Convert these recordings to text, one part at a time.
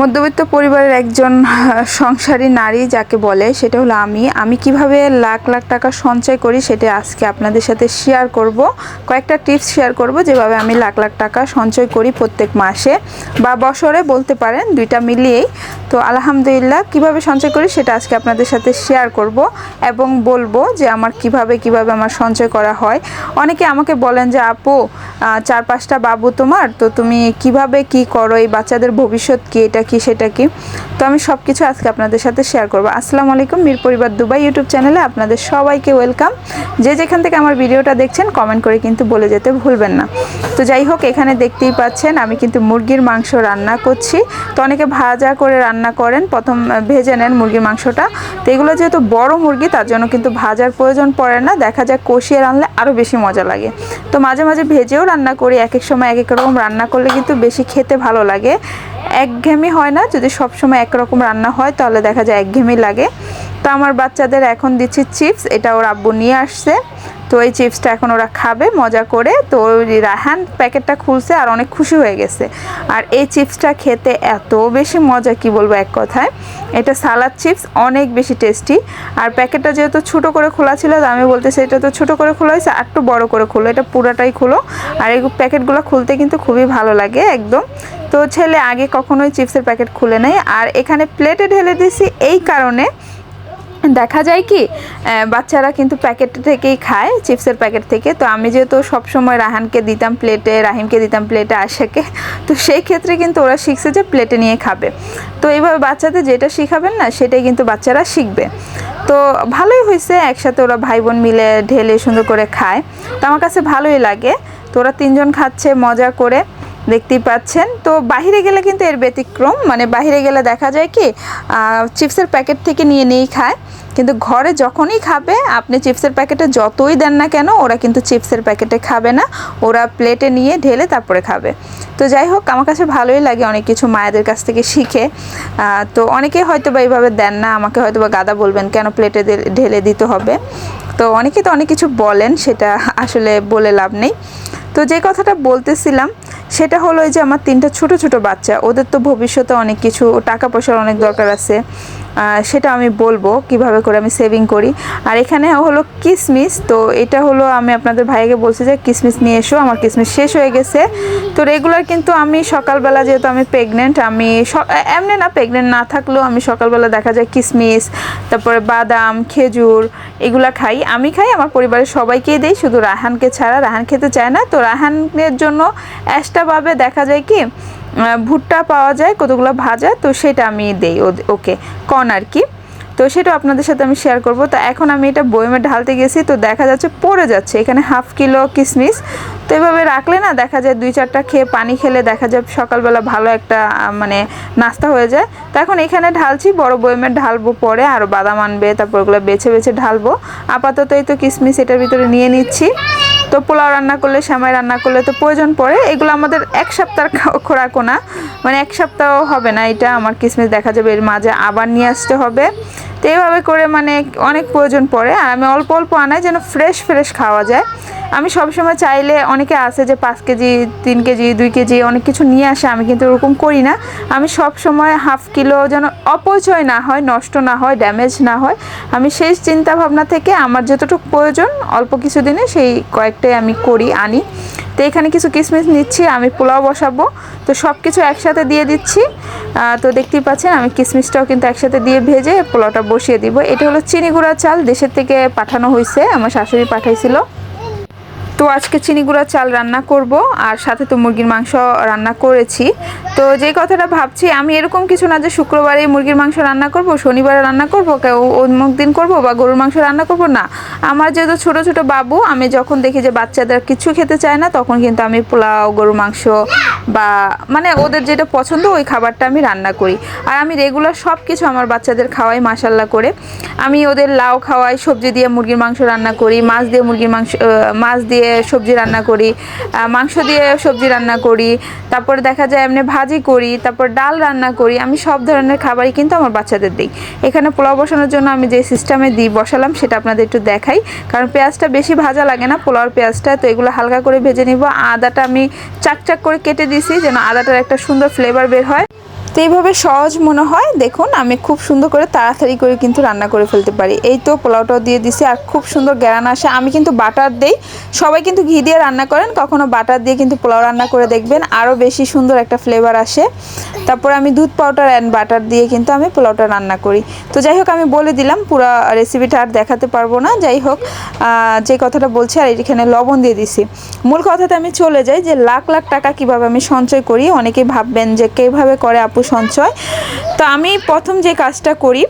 মধ্যবিত্ত পরিবারের একজন সংসারী নারী যাকে বলে, সেটা হলো আমি। আমি কীভাবে লাখ লাখ টাকা সঞ্চয় করি সেটা আজকে আপনাদের সাথে শেয়ার করব। কয়েকটা টিপস শেয়ার করব যেভাবে আমি লাখ লাখ টাকা সঞ্চয় করি প্রত্যেক মাসে বা বছরে বলতে পারেন দুইটা মিলিয়েই। তো আলহামদুলিল্লাহ, কীভাবে সঞ্চয় করি সেটা আজকে আপনাদের সাথে শেয়ার করব এবং বলব যে আমার কীভাবে কীভাবে আমার সঞ্চয় করা হয়। অনেকে আমাকে বলেন যে, আপু চার পাঁচটা বাবু তোমার, তো তুমি কীভাবে কি করো? এই বাচ্চাদের ভবিষ্যৎ কি? এটা কি, সেটা কি? তো আমি সব কিছু আজকে আপনাদের সাথে শেয়ার করব। আসসালামু আলাইকুম, মীর পরিবার দুবাই ইউটিউব চ্যানেলে আপনাদের সবাইকে ওয়েলকাম যে যেখান থেকে আমার ভিডিওটা দেখছেন কমেন্ট করে কিন্তু বলে যেতে ভুলবেন না। তো যাই হোক, এখানে দেখতেই পাচ্ছেন, আমি কিন্তু মুরগির মাংস রান্না করছি। তো অনেকে ভাজা করে রান্না করেন, প্রথম ভেজে নেন মুরগির মাংসটা। তো এগুলো যেহেতু বড় মুরগি, তার জন্য কিন্তু ভাজার প্রয়োজন পড়ে না। দেখা যায় কষিয়ে রানলে আরও বেশি মজা লাগে। তো মাঝে মাঝে ভেজেও রান্না করি, এক এক সময় এক এক রকম রান্না করলে কিন্তু বেশি খেতে ভালো লাগে। একঘেয়েমি হয় না। যদি সবসময় একরকম রান্না হয় তাহলে দেখা যায় একঘেমি লাগে। তো আমার বাচ্চাদের এখন দিচ্ছি চিপস, এটা ওর আব্বু নিয়ে আসছে। তো এই চিপসটা এখন ওরা খাবে, মজা করে। তো রাহান প্যাকেটটা খুলছে আর অনেক খুশি হয়ে গেছে। আর এই চিপসটা খেতে এত বেশি মজা, কি বলব এক কথায়। এটা সালাদ চিপস, অনেক বেশি টেস্টি। আর প্যাকেটটা যেহেতু ছোটো করে খোলা ছিল, তো আমি বলতেছি এটা তো ছোটো করে খোলা হয়েছে, আর একটু বড় করে খুলো। এটা পুরাটাই খুলো। আর এই প্যাকেটগুলো খুলতে কিন্তু খুবই ভালো লাগে একদম। তো ছেলে আগে কখনোই চিপসের প্যাকেট খুলে নেয়। আর এখানে প্লেটে ঢেলে দিছি এই কারণে দেখা যায় কি বাচ্চারা কিন্তু প্যাকেট থেকেই খায়, চিপসের প্যাকেট থেকে। তো আমি যেহেতু সবসময় রাহানকে দিতাম প্লেটে, রাহিমকে দিতাম প্লেটে আশাকে তো সেই ক্ষেত্রে কিন্তু ওরা শিখছে যে প্লেটে নিয়ে খাবে। তো এইভাবে বাচ্চাদের যেটা শিখাবেন না, সেটাই কিন্তু বাচ্চারা শিখবে। তো ভালোই হয়েছে, একসাথে ওরা ভাই বোন মিলে ঢেলে সুন্দর করে খায়। তো আমার কাছে ভালোই লাগে। তো ওরা তিনজন খাচ্ছে, মজা করে। দেখতেই পাচ্ছেন। তো বাইরে গেলে কিন্তু এর ব্যতিক্রম মানে বাইরে গেলে দেখা যায় কি চিপসের প্যাকেট থেকে নিয়ে নিয়েই খায়। কিন্তু ঘরে যখনই খাবে, আপনি চিপসের প্যাকেটে যতই দেন না কেন, ওরা কিন্তু চিপসের প্যাকেটে খাবে না। ওরা প্লেটে নিয়ে ঢেলে তারপরে খাবে। তো যাই হোক, আমার কাছে ভালোই লাগে অনেক কিছু মায়েদের কাছ থেকে শিখে। তো অনেকে হয়তো বা এইভাবে দেন না, আমাকে হয়তো বা গাদা বলবেন, কেন প্লেটে ঢেলে দিতে হবে? তো অনেকে তো অনেক কিছু বলেন, সেটা আসলে বলে লাভ নেই। তো যে কথাটা বলতেছিলাম, সেটা হলো যে আমার তিনটা ছোট ছোট বাচ্চা। ওদের তো ভবিষ্যতে অনেক কিছু, টাকা পয়সার অনেক দরকার আছে। সেটা আমি বলব কীভাবে করে আমি সেভিং করি। আর এখানে হলো কিসমিস, তো এটা হলো আমি আপনাদের ভাইকে বলছি যে কিসমিস নিয়ে এসো, আমার কিসমিস শেষ হয়ে গেছে। তো রেগুলার কিন্তু আমি সকালবেলা যেহেতু আমি প্রেগনেন্ট আমি এমনি না প্রেগনেন্ট না থাকলেও আমি সকালবেলা দেখা যায় কিসমিস, তারপরে বাদাম, খেজুর এগুলা খাই। আমি খাই, আমার পরিবারের সবাইকেই দেই, শুধু রাহানকে ছাড়া। রাহান খেতে চায় না, তো রাহানের জন্য এক্সট্রাভাবে দেখা যায় কি ভুট্টা পাওয়া যায়, কতগুলো ভাজা, তো সেটা আমি দেই ওকে, কর্ন আর কি। তো সেটা আপনাদের সাথে আমি শেয়ার করব। তো এখন আমি এটা বয়মে ঢালতে গেছি, তো দেখা যাচ্ছে পড়ে যাচ্ছে, এখানে হাফ কিলো কিশমিশ তো এভাবে রাখলে না দেখা যায় দুই চারটা খেয়ে পানি খেলে দেখা যায় সকালবেলা ভালো একটা মানে নাস্তা হয়ে যায়। তো এখন এখানে ঢালছি, বড় বয়মে ঢালবো পরে আরও বাদাম আনবে, তারপর ওগুলো বেছে বেছে ঢালবো। আপাতত এই তো কিশমিশ এটার ভিতরে নিয়ে নিচ্ছি। তো পোলাও রান্না করলে শ্যামাই রান্না করলে তো প্রয়োজন পড়ে। এগুলো আমাদের এক সপ্তাহ খোরাক না। মানে এক সপ্তাহ হবে না, এটা আমার কিসমিস দেখা যাবে। এর মাঝে আবার নিয়ে আসতে হবে। তো এইভাবে করে মানে অনেক প্রয়োজন পড়ে। আর আমি অল্প অল্প আনাই যেন ফ্রেশ ফ্রেশ খাওয়া যায়। আমি সবসময় চাইলে অনেকে আছে যে পাঁচ কেজি, তিন কেজি, দুই কেজি অনেক কিছু নিয়ে আসে, আমি কিন্তু ওরকম করি না। আমি সব সময় হাফ কিলো যেন অপচয় না হয়, নষ্ট না হয় ড্যামেজ না হয়, আমি সেই চিন্তা ভাবনা থেকে আমার যতটুকু প্রয়োজন, অল্প কিছু দিনে সেই কয়েকটাই আমি করি, আনি। তো এখানে কিছু কিসমিস নিচ্ছি, আমি পোলাও বসাবো। তো সব কিছু একসাথে দিয়ে দিচ্ছি। তো দেখতেই পাচ্ছেন, আমি কিসমিসটাও কিন্তু একসাথে দিয়ে ভেজে পোলাওটা বসিয়ে দিব। এটা হলো চিনি গুঁড়া চাল, দেশের থেকে পাঠানো হয়েছে আমার শাশুড়ি পাঠাইছিল। তো আজকে চিনি গুঁড়া চাল রান্না করব, আর সাথে তো মুরগির মাংস রান্না করেছি। তো যে কথাটা ভাবছি, আমি এরকম কিছু না যে শুক্রবারে মুরগির মাংস রান্না করব, শনিবারে রান্না করব অমুক দিন করব বা গরুর মাংস রান্না করব, না। আমার যেহেতু ছোট ছোট বাবু, আমি যখন দেখি যে বাচ্চাদের কিছু খেতে চায় না, তখন কিন্তু আমি পোলাও, গরুর মাংস বা মানে ওদের যেটা পছন্দ, ওই খাবারটা আমি রান্না করি। আর আমি রেগুলার সব কিছু আমার বাচ্চাদের খাওয়াই মাসাল্লাহ করে। আমি ওদের লাউ খাওয়াই, সবজি দিয়ে মুরগির মাংস রান্না করি, মাছ দিয়ে মুরগির মাংস মাছ দিয়ে সবজি রান্না করি মাংস দিয়ে সবজি রান্না করি, তারপরে দেখা যায় এমনি ভাজি করি, তারপর ডাল রান্না করি, আমি সব ধরনের খাবারই কিন্তু আমার বাচ্চাদের দিই। এখানে পোলাও বসানোর জন্য আমি যে সিস্টেমে দিই বসালাম সেটা আপনাদের একটু দেখাই, কারণ পেঁয়াজটা বেশি ভাজা লাগে না, পোলাওর পেঁয়াজটা, তো এগুলো হালকা করে ভেজে নিব। আদাটা আমি চাক চাক করে কেটে দিয়েছি যেন আদাটার একটা সুন্দর ফ্লেভার বের হয়। তো এইভাবে সহজ মনে হয়। দেখুন, আমি খুব সুন্দর করে তাড়াতাড়ি করে কিন্তু রান্না করে ফেলতে পারি। এই তো পোলাওটাও দিয়ে দিছি আর খুব সুন্দর গ্যারান আসে। আমি কিন্তু বাটার দেই। সবাই কিন্তু ঘি দিয়ে রান্না করেন, কখনো বাটার দিয়ে কিন্তু পোলাও রান্না করে দেখবেন। আরও বেশি সুন্দর একটা ফ্লেভার আসে। তারপর আমি দুধ পাউডার অ্যান্ড বাটার দিয়ে কিন্তু আমি পোলাওটা রান্না করি। তো যাই হোক, আমি বলে দিলাম, পুরো রেসিপিটা আর দেখাতে পারব না। যাই হোক যে কথাটা বলছি আর এখানে লবণ দিয়ে দিছি। মূল কথাতে আমি চলে যাই যে লাখ লাখ টাকা কীভাবে আমি সঞ্চয় করি, অনেকেই ভাববেন যে কীভাবে করে আপু সঞ্চয় তো আমি প্রথম যে কাজটা করি,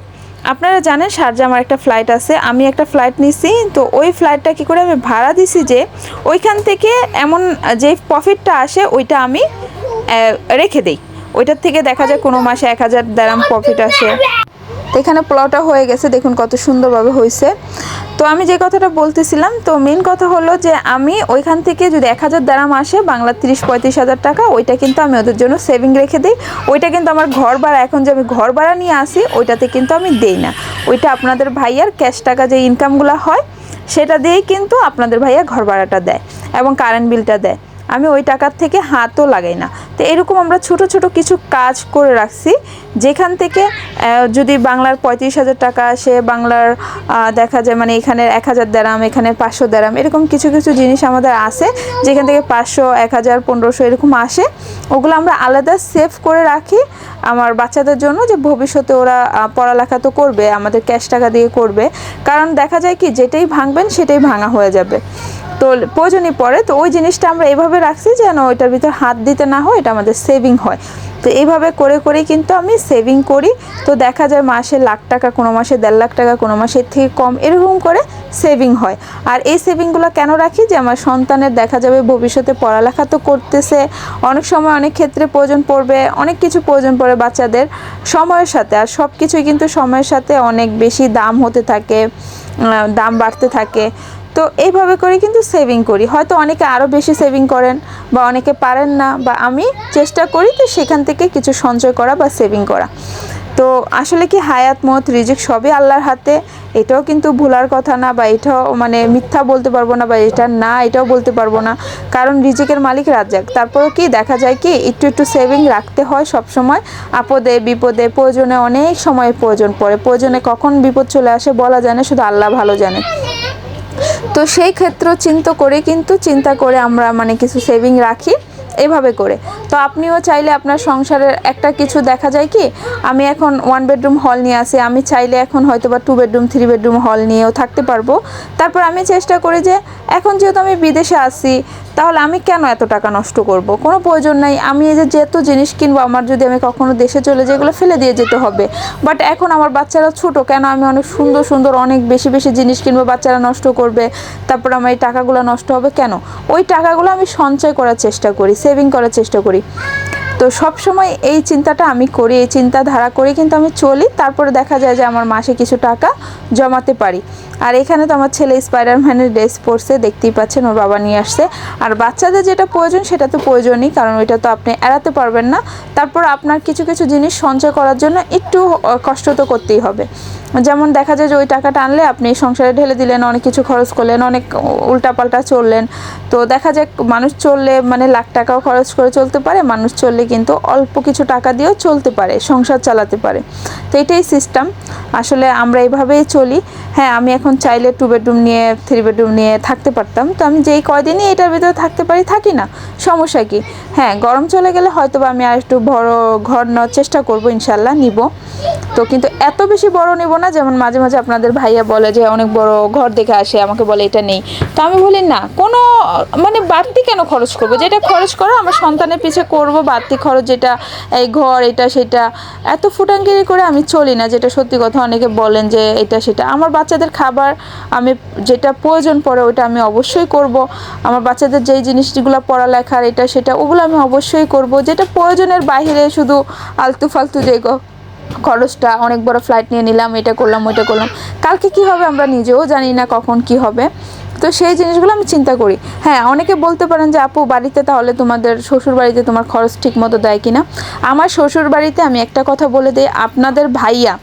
আপনারা জানেন শারজা আমার একটা ফ্লাইট আছে, আমি একটা ফ্লাইট নিছি, তো ওই ফ্লাইটটা কি করে আমি ভাড়া দিছি যে, ওইখান থেকে এমন যে প্রফিটটা আসে, ওইটা আমি রেখে দেই। ওইটার থেকে দেখা যায় কোনো মাসে এক হাজার দাম প্রফিট আসে। তো এখানে পোলাওটা হয়ে গেছে, দেখুন কত সুন্দরভাবে হয়েছে। তো আমি যে কথাটা বলতেছিলাম, তো মেন কথা হলো যে আমি ওইখান থেকে যদি এক হাজার দারাম আসে, বাংলা তিরিশ, পঁয়ত্রিশ হাজার টাকা, ওইটা কিন্তু আমি ওদের জন্য সেভিং রেখে দিই। ওইটা কিন্তু আমার ঘর ভাড়া, এখন যে আমি ঘর ভাড়া নিয়ে আসি, ওইটাতে কিন্তু আমি দেই না। ওইটা আপনাদের ভাইয়ার ক্যাশ টাকা যে ইনকামগুলো হয়, সেটা দিয়েই কিন্তু আপনাদের ভাইয়া ঘর ভাড়াটা দেয় এবং কারেন্ট বিলটা দেয়। আমি ওই টাকার থেকে হাতও লাগাই না। তো এরকম আমরা ছোট ছোট কিছু কাজ করে রাখছি। যেখান থেকে যদি বাংলার পঁয়ত্রিশ হাজার টাকা আসে, বাংলার দেখা যায় মানে এখানে এক হাজার দেরাম, এখানে পাঁচশো দেরাম, এরকম কিছু কিছু জিনিস আমাদের আসে। যেখান থেকে পাঁচশো, এক হাজার, পনেরোশো এরকম আসে। ওগুলো আমরা আলাদা সেভ করে রাখি আমার বাচ্চাদের জন্য যে ভবিষ্যতে ওরা পড়ালেখা তো করবে, আমাদের ক্যাশ টাকা দিয়ে করবে। কারণ দেখা যায় কি, যেটাই ভাঙবেন সেটাই ভাঙা হয়ে যাবে। তো প্রয়োজনই পড়ে তো ওই জিনিসটা আমরা এভাবে রাখছি যেন ওইটার ভিতরে হাত দিতে না হয়, এটা আমাদের সেভিং হয়। তো এইভাবে করে করে কিন্তু আমি সেভিং করি। তো দেখা যায় মাসে লাখ টাকা, কোনো মাসে দেড় লাখ টাকা, কোনো মাসের থেকে কম, এরকম করে সেভিং হয়। আর এই সেভিংগুলো কেন রাখি? যে আমার সন্তানের দেখা যাবে ভবিষ্যতে পড়ালেখা তো করতেছে, অনেক সময় অনেক ক্ষেত্রে প্রয়োজন পড়বে, অনেক কিছু প্রয়োজন পড়ে বাচ্চাদের সময়ের সাথে। আর সব কিছুই কিন্তু সময়ের সাথে অনেক বেশি দাম হতে থাকে দাম বাড়তে থাকে। তো এইভাবে করে কিন্তু সেভিং করি। হয়তো অনেকে আরও বেশি সেভিং করেন বা অনেকে পারেন না বা আমি চেষ্টা করি তো সেখান থেকে কিছু সঞ্চয় করা বা সেভিং করা। তো আসলে কি হায়াত, মত, রিজিক সবই আল্লাহর হাতে। এটাও কিন্তু ভুলার কথা না বা এটাও মানে মিথ্যা বলতে পারব না বা এটা না, এটাও বলতে পারব না। কারণ রিজিকের মালিক রাজ্জাক। তারপরেও কি দেখা যায় কি একটু একটু সেভিং রাখতে হয় সব সময় আপদে, বিপদে, প্রয়োজনে অনেক সময় প্রয়োজন পড়ে। প্রয়োজনে কখন বিপদ চলে আসে বলা যায় না, শুধু আল্লাহ ভালো জানে। তো সেই ক্ষেত্র চিন্তা করে কিন্তু চিন্তা করে আমরা মানে কিছু সেভিং রাখি। এভাবে করে। তো আপনিও চাইলে আপনার সংসারের একটা কিছু দেখা যায় কি, আমি এখন ওয়ান বেডরুম হল নিয়ে আসি, আমি চাইলে এখন হয়তো বা টু বেডরুম থ্রি বেডরুম হল নিয়েও থাকতে পারব। তারপর আমি চেষ্টা করি যে, এখন যেহেতু আমি বিদেশে আসি, তাহলে আমি কেন এত টাকা নষ্ট করব? কোনো প্রয়োজন নাই, আমি এই যে যেত জিনিস কিনবো, আমার যদি আমি কখনো দেশে চলে যাই, এগুলো ফেলে দিয়ে যেতে হবে। বাট এখন আমার বাচ্চারা ছোট, কেন আমি অনেক সুন্দর সুন্দর অনেক বেশি বেশি জিনিস কিনবো, বাচ্চারা নষ্ট করবে, তারপর আমার এই টাকাগুলো নষ্ট হবে কেন? ওই টাকাগুলো আমি সঞ্চয় করার চেষ্টা করি। সেভিং করার চেষ্টা করি। তো সব সময় এই চিন্তাটা আমি করি, এই চিন্তাধারা করে, কিন্তু আমি চলি, তারপরে দেখা যায় যে আমার মাসে কিছু টাকা জমাতে পারি। আর এখানে তো আমার ছেলে স্পাইডারম্যানের ড্রেস পরছে, দেখতেই পাচ্ছেন, ওর বাবা নিয়ে আসছে। আর বাচ্চাদের যেটা প্রয়োজন, সেটা তো প্রয়োজনই, কারণ ওইটা তো আপনি এড়াতে পারবেন না। তারপর আপনার কিছু কিছু জিনিস সঞ্চয় করার জন্য একটু কষ্ট তো করতেই হবে। যেমন দেখা যায় যে ওই টাকাটা আনলে আপনি সংসারে ঢেলে দিলেন, অনেক কিছু খরচ করলেন, অনেক উল্টাপাল্টা চললেন। তো দেখা যায় মানুষ চললে মানে লাখ টাকাও খরচ করে চলতে পারে, মানুষ চললে কিন্তু অল্প কিছু টাকা দিয়েও চলতে পারে, সংসার চালাতে পারে। তো এটাই সিস্টেম আসলে আমরা এইভাবেই চলি। হ্যাঁ আমি এখন চাইলে টু বেডরুম নিয়ে থ্রি বেডরুম নিয়ে থাকতে পারতাম। তো আমি যেই কয়দিনই এটার ভিতরে থাকতে পারি, থাকি না। সমস্যা কি? হ্যাঁ গরম চলে গেলে হয়তো বা আমি আর একটু বড় ঘর নেওয়ার চেষ্টা করব ইনশাল্লাহ নিব। তো কিন্তু এত বেশি বড় নেব না, যেমন মাঝে মাঝে আপনাদের ভাইয়া বলে যে অনেক বড় ঘর দেখে আসে, আমাকে বলে এটা নেই। তো আমি বলি, না, কোনো মানে বাড়তি কেন খরচ করব? যেটা খরচ করো, আমার সন্তানের পিছে করব, বাড়তি খরচ যেটা, এই ঘর, এটা, সেটা, এত ফুটাঙ্গিরি করে আমি চলি না, যেটা সত্যি কথা অনেকে বলেন যে এটা, সেটা। আমার বাচ্চাদের খাবার আমি যেটা প্রয়োজন পড়ে ওটা আমি অবশ্যই করব। আমার বাচ্চাদের যেই জিনিসগুলো পড়ালেখার, এটা, সেটা, ওগুলো আমি অবশ্যই করব। যেটা প্রয়োজনের বাইরে শুধু আলতু ফালতু যেগুলো খরচটা, অনেক বড় ফ্লাইট নিয়ে নিলাম, এটা করলাম, ওইটা করলাম। কালকে কি হবে আমরা নিজেও জানি না কখন কি হবে। তো সেই জিনিসগুলো আমি চিন্তা করি। হ্যাঁ অনেকে বলতে পারেন যে, আপু, বাড়িতে তাহলে তোমাদের শ্বশুর বাড়িতে তোমার খরচ ঠিক মতো দেয় কিনা? আমার শ্বশুর বাড়িতে আমি একটা কথা বলে দিই, আপনাদের ভাইয়া,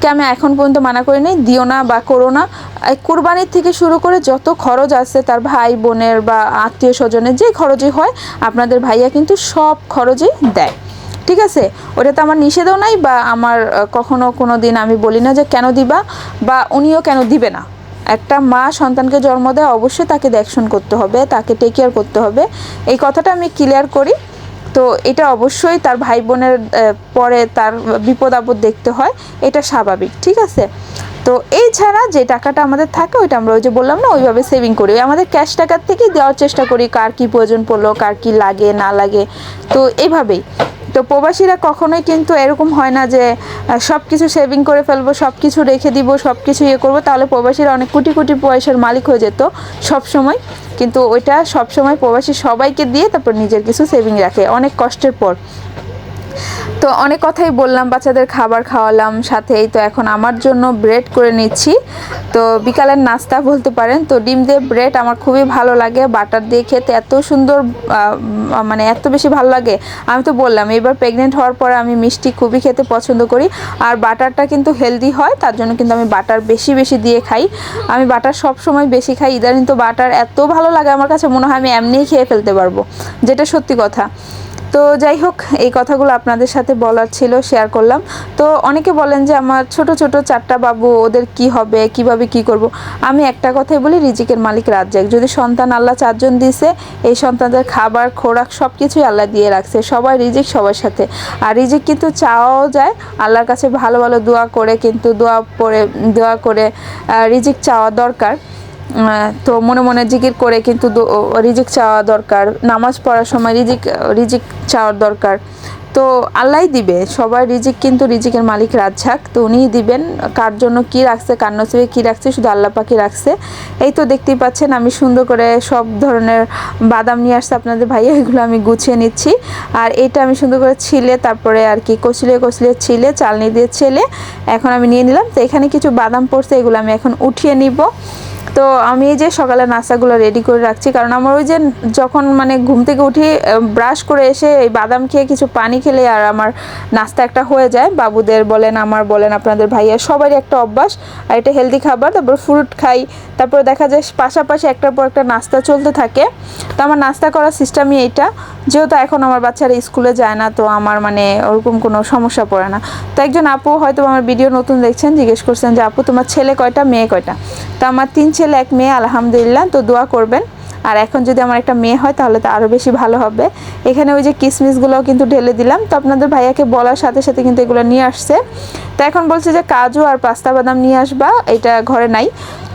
কে আমি এখন পর্যন্ত মানা করি নাই দিও না বা করো না কুরবানির থেকে শুরু করে যত খরচ আছে, তার ভাই বোনের বা আত্মীয় স্বজনের যে খরচই হয়, আপনাদের ভাইয়া কিন্তু সব খরচই দেয়। ঠিক আছে? ওটা তো আমার নিষেধও নাই বা আমার কখনো কোনো দিন আমি বলি না যে, কেন দিবা? বা উনিও কেন দিবে না? একটা মা সন্তানকে জন্ম দেয়, অবশ্যই তাকে দেখশন করতে হবে, তাকে টেক কেয়ার করতে হবে। এই কথাটা আমি ক্লিয়ার করি। তো এটা অবশ্যই তার ভাই বোনের পরে তার বিপদ আপদ দেখতে হয়, এটা স্বাভাবিক, ঠিক আছে? তো এই ছাড়া যে টাকাটা আমাদের থাকে, ওইটা আমরা ওই যে বললাম না, ওইভাবে সেভিং করি। আমাদের ক্যাশ টাকার থেকেই দেওয়ার চেষ্টা করি, কার কি প্রয়োজন পড়ল, কার কি লাগে, না লাগে। তো এইভাবেই তো প্রবাসীরা কখনোই কিন্তু এরকম হয় না যে সব কিছু সেভিং করে ফেলব সব কিছু রেখে দিব সব কিছু ইয়ে করব, তাহলে প্রবাসীরা অনেক কোটি কোটি পয়সার মালিক হয়ে যেত সব সময় কিন্তু ওইটা সব সময় প্রবাসী সবাইকে দিয়ে তারপর নিজের কিছু সেভিং রাখে, অনেক কষ্টের পর। তো অনেক কথাই বললাম, বাচ্চাদের খাবার খাওয়ালাম, সাথেই তো এখন আমার জন্য ব্রেড করে নিচ্ছি। তো বিকালের নাস্তা বলতে পারেন, তো ডিম দিয়ে ব্রেড আমার খুবই ভালো লাগে, বাটার দিয়ে খেতে এত সুন্দর মানে এত বেশি ভালো লাগে। আমি তো বললাম এবার প্রেগনেন্ট হওয়ার পরে আমি মিষ্টি খুবই খেতে পছন্দ করি, আর বাটারটা কিন্তু হেলদি হয়, তার জন্য কিন্তু আমি বাটার বেশি বেশি দিয়ে খাই। আমি বাটার সব সময় বেশি খাই, ইদানিং তো বাটার এত ভালো লাগে আমার কাছে, মনে হয় আমি এমনিই খেয়ে ফেলতে পারব, যেটা সত্যি কথা। তো যাই হোক, এই কথাগুলো আপনাদের সাথে বলার ছিল শেয়ার করলাম। তো অনেকে বলেন যে, আমার ছোট ছোট চারটা বাবু, ওদের কি হবে? কীভাবে কি করব? আমি একটা কথাই বলি, রিজিকের মালিক রাজ্জাক। যদি সন্তান আল্লাহ চারজন দিছে, এই সন্তানদের খাবার, খোরাক সব কিছুই আল্লাহ দিয়ে রাখছে। সবাই রিজিক সবার সাথে। আর রিজিক কিন্তু চাওয়াও যায়, আল্লাহর কাছে ভালো ভালো দোয়া করে, কিন্তু দোয়া পরে, দোয়া করে রিজিক চাওয়া দরকার। তো মনে মনে জিকির করে কিন্তু রিজিক চাওয়া দরকার। নামাজ পড়ার সময় রিজিক রিজিক চাওয়ার দরকার। তো আল্লাহই দিবে। সবার রিজিক কিন্তু রিজিকের মালিক রাজ্জাক। তো উনিই দিবেন কার জন্য কি রাখছে, কার নসিবে কি রাখছে, শুধু আল্লাহ পাকি রাখছে। এই তো দেখতেই পাচ্ছেন, আমি সুন্দর করে সব ধরনের বাদাম নিয়ে আসছে আপনাদের ভাইয়া, এগুলো আমি গুছিয়ে নিচ্ছি। আর এটা আমি সুন্দর করে ছিলে, তারপরে আর কি কচলিয়ে কচলিয়ে ছিলে, চালনি দিয়ে ছেলে। এখন আমি নিয়ে নিলাম। তো এখানে কিছু বাদাম পড়ছে, এগুলো আমি এখন উঠিয়ে নিব। তো আমি এই যে সকালে নাস্তাগুলো রেডি করে রাখছি, কারণ আমার ওই যে যখন মানে ঘুম থেকে উঠি ব্রাশ করে এসে এই বাদাম খেয়ে কিছু পানি খেলে আর আমার নাস্তা একটা হয়ে যায়। বাবুদের বলেন, আমার বলেন, আপনাদের ভাইয়া, সবারই একটা অভ্যাস। আর এটা হেলদি খাবার, তারপর ফ্রুট খাই। তারপর দেখা যায় পাশাপাশি একটার পর একটা নাস্তা চলতে থাকে। তো আমার নাস্তা করার সিস্টেমই এইটা। যেহেতু এখন আমার বাচ্চারা স্কুলে যায় না, তো আমার মানে ওরকম কোনো সমস্যা পড়ে না। তো একজন আপু হয়তো আমার ভিডিও নতুন দেখছেন, জিজ্ঞেস করছেন যে, আপু, তোমার ছেলে কয়টা, মেয়ে কয়টা? তো আমার তিন ছেলে, এক মেয়ে, আলহামদুলিল্লাহ, তো দোয়া করবেন। আর এখন যদি আমার একটা মেয়ে হয়, তাহলে তো আরও বেশি ভালো হবে। এখানে ওই যে কিসমিসগুলোও কিন্তু ঢেলে দিলাম। তো আপনাদের ভাইয়াকে বলার সাথে সাথে কিন্তু এগুলো নিয়ে আসছে। তো এখন বলছে যে, কাজু আর পাস্তা বাদাম নিয়ে আসবা, এটা ঘরে নাই।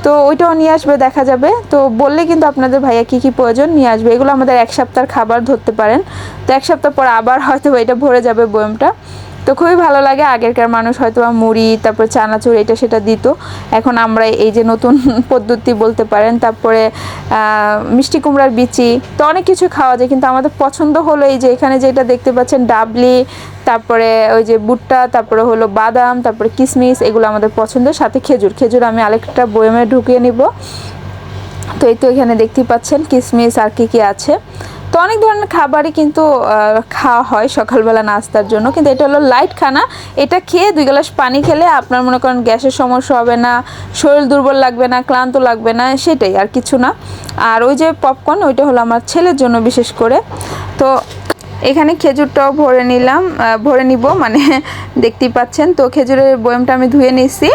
তো ওইটাও নিয়ে আসবে, দেখা যাবে। তো বললে কিন্তু আপনাদের ভাইয়া কী কী প্রয়োজন, নিয়ে আসবে। এগুলো আমাদের এক সপ্তাহের খাবার ধরতে পারেন। তো এক সপ্তাহ পর আবার হয়তো এটা ভরে যাবে বয়মটা। তো খুবই ভালো লাগে, আগেরকার মানুষ হয়তো বা মুড়ি, তারপর চানাচুর, এটা সেটা দিত। এখন আমরা এই যে নতুন পদ্ধতি বলতে পারেন, তারপরে মিষ্টি কুমড়ার বিচি, তো অনেক কিছু খাওয়া যায়। কিন্তু আমাদের পছন্দ হলো এই যে এখানে যেটা দেখতে পাচ্ছেন, ডাবলি তারপরে ওই যে ভুট্টা তারপরে হলো বাদাম, তারপরে কিশমিশ এগুলো আমাদের পছন্দ সাথে খেজুর। খেজুর আমি আরেকটা বয়মে ঢুকিয়ে নিব। তো এই তো এখানে দেখতেই পাচ্ছেন কিশমিশ আর কী কী আছে। তো অনেক ধরনের খাবারই কিন্তু খাওয়া হয় সকালবেলা নাস্তার জন্য। কিন্তু এটা হলো লাইট খানা। এটা খেয়ে দুই গ্লাস পানি খেলে আপনার মনে করেন গ্যাসের সমস্যা হবে না, শরীর দুর্বল লাগবে না, ক্লান্ত লাগবে না, সেটাই আর কিছু না। আর ওই যে পপকর্ন ওইটা হলো আমার ছেলের জন্য বিশেষ করে। তো এখানে খেজুরটাও ভরে নিলাম ভরে নিব মানে দেখতেই পাচ্ছেন। তো খেজুরের বয়মটা আমি ধুয়ে নিচ্ছি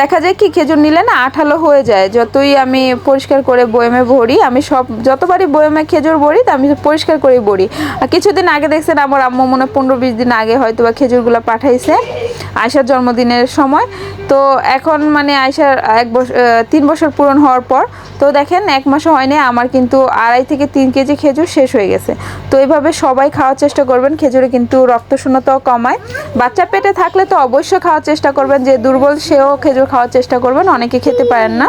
দেখা যায় কি, খেজুর নিলে না আঠালো হয়ে যায়। যতই আমি পরিষ্কার করে বয়মে ভরি, আমি সব, যতবারই বয়মে খেজুর ভরি, তা আমি পরিষ্কার করেই ভরি। আর কিছুদিন আগে দেখছেন আমার আম্মু মনে পনেরো বিশ দিন আগে হয়তো বা খেজুরগুলো পাঠাইছে। আয়সার জন্মদিনের সময়। তো এখন মানে আয়সার এক বছর তিন বছর পূরণ হওয়ার পর, তো দেখেন এক মাসও হয়নি আমার কিন্তু আড়াই থেকে তিন কেজি খেজুর শেষ হয়ে গেছে। তো এইভাবে সবাই খাওয়ার চেষ্টা করবেন, খেজুরে কিন্তু রক্ত শূন্যতাও কমায়। বাচ্চা পেটে থাকলে তো অবশ্যই খাওয়ার চেষ্টা করবেন, যে দুর্বল সেও খেজুর খাওয়ার চেষ্টা করবেন, অনেকে খেতে পারেন না।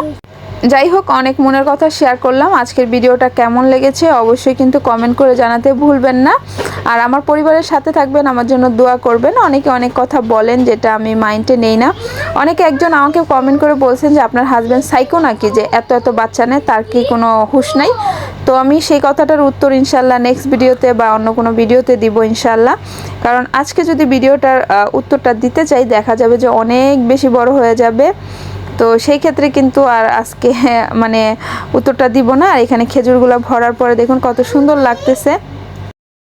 যাই হোক, অনেক মনের কথা শেয়ার করলাম। আজকের ভিডিওটা কেমন লেগেছে অবশ্যই কিন্তু কমেন্ট করে জানাতে ভুলবেন না। আর আমার পরিবারের সাথে থাকবেন, আমার জন্য দোয়া করবেন। অনেকে অনেক কথা বলেন যেটা আমি মাইন্ডে নেই না। অনেকে একজন আমাকে কমেন্ট করে বলছেন যে, আপনার হাজব্যান্ড সাইকো নাকি? যে এত এত বাচ্চা নেয়, তার কি কোনো হুঁশ নাই? তো আমি সেই কথাটার উত্তর ইনশাল্লাহ নেক্সট ভিডিওতে বা অন্য কোনো ভিডিওতে দিব ইনশাল্লাহ। কারণ আজকে যদি ভিডিওটার উত্তরটা দিতে চাই, দেখা যাবে যে অনেক বেশি বড় হয়ে যাবে। তো সেই ক্ষেত্রে কিন্তু আর আজকে মানে উত্তরটা দিব না। আর এখানে খেজুরগুলো ভরার পরে দেখুন কত সুন্দর লাগতেছে।